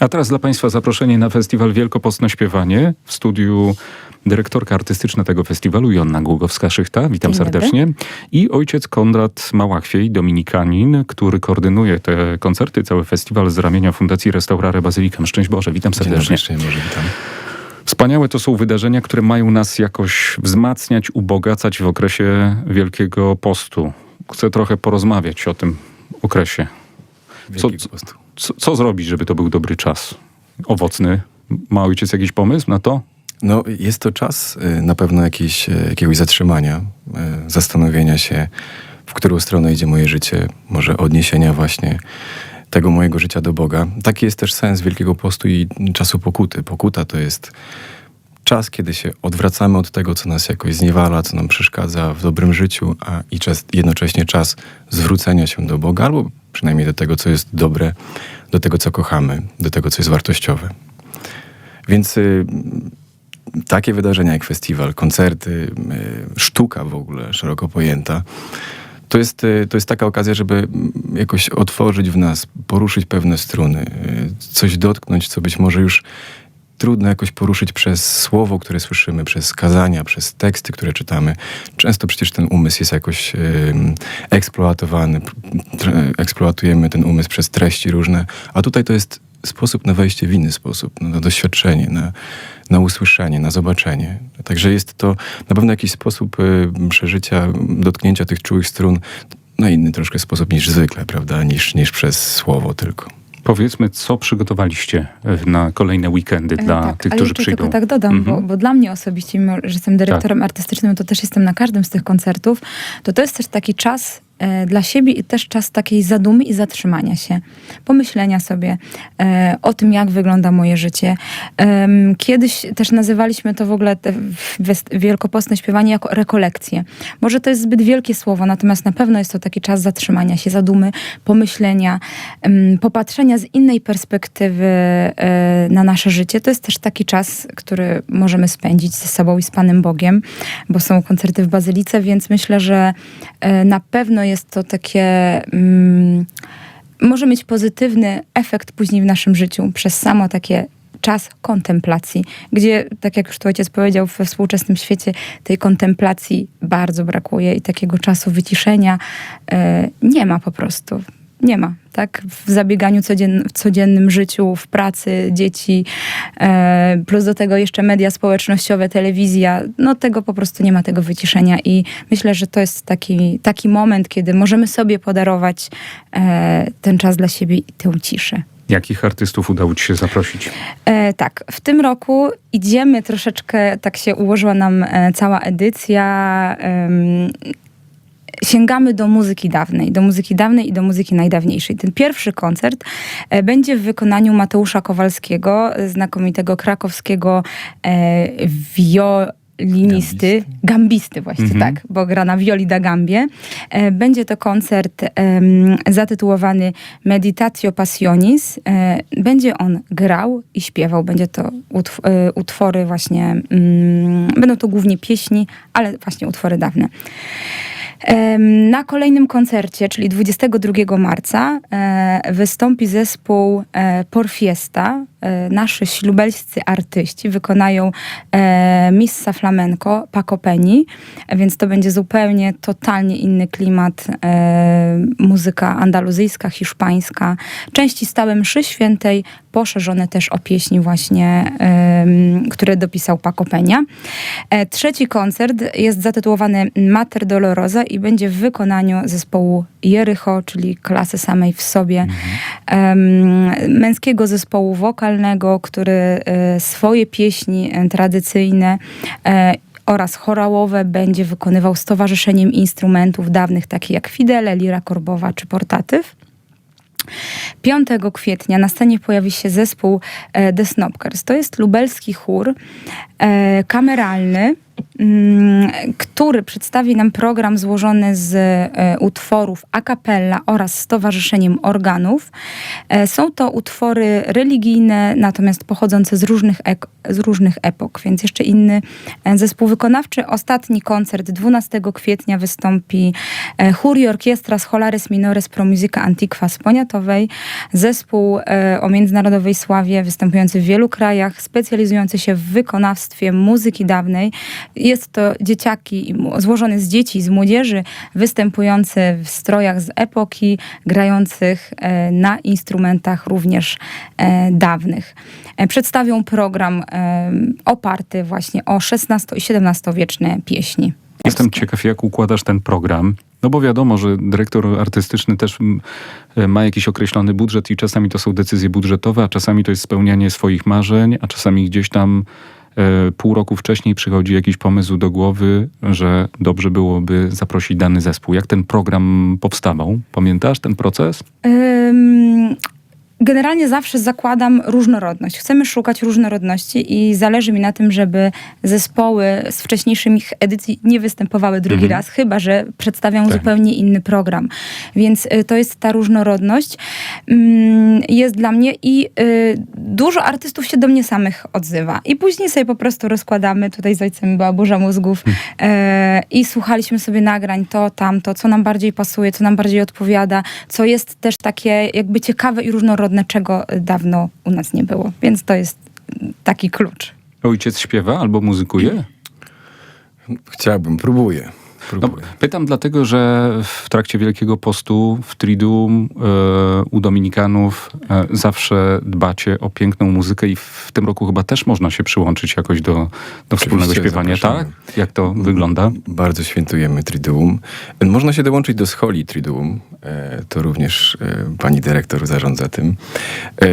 A teraz dla Państwa zaproszenie na festiwal Wielkopostne Śpiewanie. W studiu dyrektorka artystyczna tego festiwalu Jonna Głogowska-Szychta. Witam Dzień dobry. serdecznie. I ojciec Konrad Małachwiej, dominikanin, który koordynuje te koncerty, cały festiwal z ramienia Fundacji Restaurare Bazylikę. Szczęść Boże, witam Dzień dobry, serdecznie. szczęść Boże, witam. Wspaniałe to są wydarzenia, które mają nas jakoś wzmacniać, ubogacać w okresie Wielkiego Postu. Chcę trochę porozmawiać o tym okresie. Co- Wielkiego postu. Co, co zrobić, żeby to był dobry czas? Owocny? Ma ojciec jakiś pomysł na to? No, jest to czas y, na pewno jakiś, y, jakiegoś zatrzymania, y, zastanowienia się, w którą stronę idzie moje życie, może odniesienia właśnie tego mojego życia do Boga. Taki jest też sens Wielkiego Postu i czasu pokuty. Pokuta to jest czas, kiedy się odwracamy od tego, co nas jakoś zniewala, co nam przeszkadza w dobrym życiu, a i czas, jednocześnie czas zwrócenia się do Boga, albo przynajmniej do tego, co jest dobre, do tego, co kochamy, do tego, co jest wartościowe. Więc y, takie wydarzenia jak festiwal, koncerty, y, sztuka w ogóle szeroko pojęta, to jest, y, to jest taka okazja, żeby mm, jakoś otworzyć w nas, poruszyć pewne struny, y, coś dotknąć, co być może już trudno jakoś poruszyć przez słowo, które słyszymy, przez kazania, przez teksty, które czytamy. Często przecież ten umysł jest jakoś eksploatowany, eksploatujemy ten umysł przez treści różne, a tutaj to jest sposób na wejście w inny sposób, na doświadczenie, na, na usłyszenie, na zobaczenie. Także jest to na pewno jakiś sposób y, przeżycia, dotknięcia tych czułych strun, na inny troszkę sposób niż zwykle, prawda, niż, niż przez słowo tylko. Powiedzmy, co przygotowaliście e, na kolejne weekendy E, dla tak, tych, ale którzy przyjdą? tylko tak dodam, Mhm. bo, bo dla mnie osobiście, mimo że jestem dyrektorem artystycznym, to też jestem na każdym z tych koncertów, to to jest też taki czas dla siebie i też czas takiej zadumy i zatrzymania się, pomyślenia sobie e, o tym, jak wygląda moje życie. Kiedyś też nazywaliśmy to w ogóle te wielkopostne śpiewanie jako rekolekcje. Może to jest zbyt wielkie słowo, natomiast na pewno jest to taki czas zatrzymania się, zadumy, pomyślenia, popatrzenia z innej perspektywy e, na nasze życie. To jest też taki czas, który możemy spędzić ze sobą i z Panem Bogiem, bo są koncerty w Bazylice, więc myślę, że e, na pewno jest to takie. Mm, może mieć pozytywny efekt później w naszym życiu przez samo takie czas kontemplacji, gdzie, tak jak już tu ojciec powiedział, we współczesnym świecie tej kontemplacji bardzo brakuje i takiego czasu wyciszenia e, nie ma po prostu. Nie ma, tak? W zabieganiu codzien, w codziennym życiu, w pracy dzieci, e, plus do tego jeszcze media społecznościowe, telewizja, no tego po prostu nie ma tego wyciszenia i myślę, że to jest taki, taki moment, kiedy możemy sobie podarować e, ten czas dla siebie i tę ciszę. Jakich artystów udało ci się zaprosić? E, tak, w tym roku idziemy troszeczkę, tak się ułożyła nam e, cała edycja. em, sięgamy do muzyki dawnej, do muzyki dawnej i do muzyki najdawniejszej. Ten pierwszy koncert e, będzie w wykonaniu Mateusza Kowalskiego, e, znakomitego krakowskiego e, wiolinisty, gambisty właśnie, Mhm. tak, bo gra na wioli da gambie. E, będzie to koncert em, zatytułowany Meditatio Passionis. E, będzie on grał i śpiewał. Będzie to utw- e, utwory właśnie, mm, będą to głównie pieśni, ale właśnie utwory dawne. Na kolejnym koncercie, czyli 22 marca, e, wystąpi zespół e, Porfiesta. E, Nasi ślubelscy artyści wykonają e, Missa Flamenco Paco Penny, więc to będzie zupełnie, totalnie inny klimat. e, Muzyka andaluzyjska, hiszpańska. Części stałe mszy świętej, poszerzone też o pieśni właśnie, które dopisał Paco Peña. E, Trzeci koncert jest zatytułowany Mater Dolorosa i będzie w wykonaniu zespołu Jericho, czyli klasy samej w sobie, em, męskiego zespołu wokalnego, który e, swoje pieśni e, tradycyjne e, oraz chorałowe będzie wykonywał z Towarzyszeniem Instrumentów Dawnych, takich jak fidele, lira korbowa czy portatyw. 5 kwietnia na scenie pojawi się zespół The Snopkers. To jest lubelski chór kameralny, który przedstawi nam program złożony z e, utworów a cappella oraz z towarzyszeniem organów. E, Są to utwory religijne, natomiast pochodzące z różnych, z różnych epok, więc jeszcze inny e, zespół wykonawczy. Ostatni koncert 12 kwietnia wystąpi chór i orkiestra Scholaris Minores Pro Musica Antiqua z Poniatowej. Zespół o międzynarodowej sławie, występujący w wielu krajach, specjalizujący się w wykonawstwie muzyki dawnej. Jest to dzieciaki, złożony z dzieci, z młodzieży, występujący w strojach z epoki, grających e, na instrumentach również e, dawnych. E, Przedstawią program oparty właśnie o XVI i XVII-wieczne pieśni. Jestem ciekaw, jak układasz ten program. No bo wiadomo, że dyrektor artystyczny też ma jakiś określony budżet i czasami to są decyzje budżetowe, a czasami to jest spełnianie swoich marzeń, a czasami gdzieś tam pół roku wcześniej przychodzi jakiś pomysł do głowy, że dobrze byłoby zaprosić dany zespół. Jak ten program powstawał? Pamiętasz ten proces? Ym, Generalnie zawsze zakładam różnorodność. Chcemy szukać różnorodności i zależy mi na tym, żeby zespoły z wcześniejszych edycji nie występowały drugi Mhm. raz, chyba że przedstawią Tak. zupełnie inny program. Więc y, to jest ta różnorodność. Ym, Jest dla mnie i y, dużo artystów się do mnie samych odzywa. I później sobie po prostu rozkładamy. Tutaj z ojcem była burza mózgów e, i słuchaliśmy sobie nagrań to, tamto, co nam bardziej pasuje, co nam bardziej odpowiada, co jest też takie jakby ciekawe i różnorodne, czego dawno u nas nie było. Więc to jest taki klucz. Ojciec śpiewa albo muzykuje? Chciałbym, próbuję. No, pytam dlatego, że w trakcie Wielkiego Postu w Triduum e, u Dominikanów e, zawsze dbacie o piękną muzykę i w tym roku chyba też można się przyłączyć jakoś do, do wspólnego śpiewania, zapraszamy. tak? Jak to wygląda? Bardzo świętujemy Triduum. Można się dołączyć do scholi Triduum. E, To również e, pani dyrektor zarządza tym. E,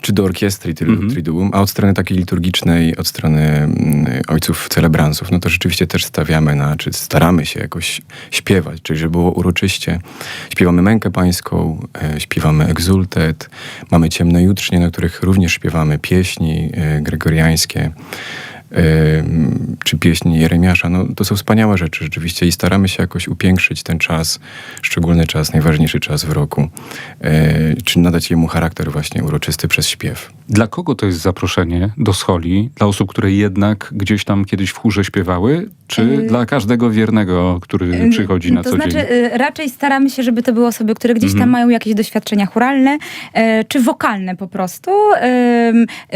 Czy do orkiestry Mhm. Triduum. A od strony takiej liturgicznej, od strony mm, ojców celebransów, no to rzeczywiście też stawiamy na, czy staramy się jakoś śpiewać, czyli żeby było uroczyście. Śpiewamy Mękę Pańską, e, śpiewamy Egzultet, mamy Ciemne Jutrznie, na których również śpiewamy pieśni e, gregoriańskie e, czy pieśni Jeremiasza. No, to są wspaniałe rzeczy rzeczywiście i staramy się jakoś upiększyć ten czas, szczególny czas, najważniejszy czas w roku, czy nadać jemu charakter właśnie uroczysty przez śpiew. Dla kogo to jest zaproszenie do scholi? Dla osób, które jednak gdzieś tam kiedyś w chórze śpiewały? Czy dla każdego wiernego, który przychodzi na to co znaczy, dzień? y, raczej staramy się, żeby to były osoby, które gdzieś tam Mhm. mają jakieś doświadczenia churalne, e, czy wokalne po prostu.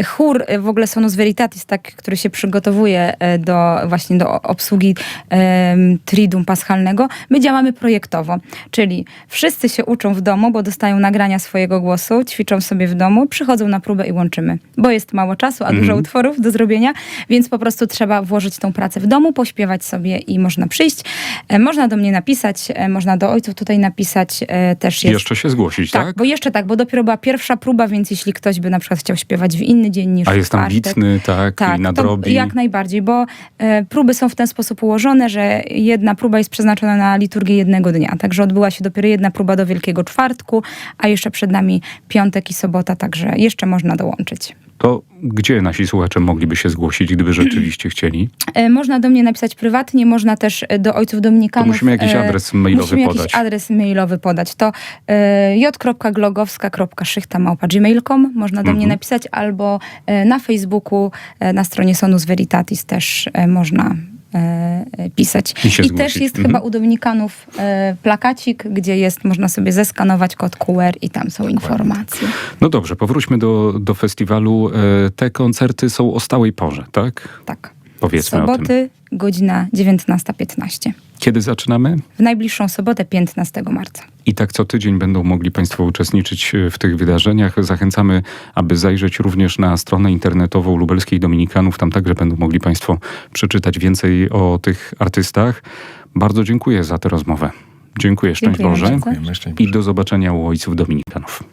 Chór w ogóle Sonus Veritatis, tak, który się przygotowuje e, do właśnie do obsługi em, Triduum Paschalnego, my działamy projektowo, czyli wszyscy się uczą w domu, bo dostają nagrania swojego głosu, ćwiczą sobie w domu, przychodzą na próbę i łączymy, bo jest mało czasu, a dużo Mhm. utworów do zrobienia, więc po prostu trzeba włożyć tą pracę w domu, pośpiewać sobie i można przyjść. E, Można do mnie napisać, e, można do ojców tutaj napisać, e, też jest. Jeszcze się zgłosić, tak? Tak, bo jeszcze tak, bo dopiero była pierwsza próba, więc jeśli ktoś by na przykład chciał śpiewać w inny dzień niż A jest tam bitny, tak, tak, i to nadrobi. jak najbardziej, bo próby są w ten sposób ułożone, że jedna próba jest przeznaczona na liturgię jednego dnia. Także odbyła się dopiero jedna próba do Wielkiego Czwartku, a jeszcze przed nami piątek i sobota, także jeszcze można dołączyć. To gdzie nasi słuchacze mogliby się zgłosić, gdyby rzeczywiście chcieli? E, Można do mnie napisać prywatnie, można też e, do ojców dominikanów. To musimy jakiś e, adres mailowy musimy podać. jakiś adres mailowy podać. To j.glogowska.szychta.gmail.com można do mnie Mhm. napisać, albo na Facebooku, na stronie Sonus Veritatis też można pisać. I się też jest Mhm. chyba u dominikanów e, plakacik, gdzie jest, można sobie zeskanować kod QR i tam są informacje. No dobrze, powróćmy do, do festiwalu. E, Te koncerty są o stałej porze, tak? Tak. Powiedzmy o tym. Soboty, godzina 19.15. Kiedy zaczynamy? W najbliższą sobotę, 15 marca. I tak co tydzień będą mogli Państwo uczestniczyć e, w tych wydarzeniach. Zachęcamy, aby zajrzeć również na stronę internetową Lubelskiej Dominikanów. Tam także będą mogli Państwo przeczytać więcej o tych artystach. Bardzo dziękuję za tę rozmowę. Dziękuję, szczęść Dziękujemy Boże. Dziękujemy. Szczęść I Boże. do zobaczenia u ojców Dominikanów.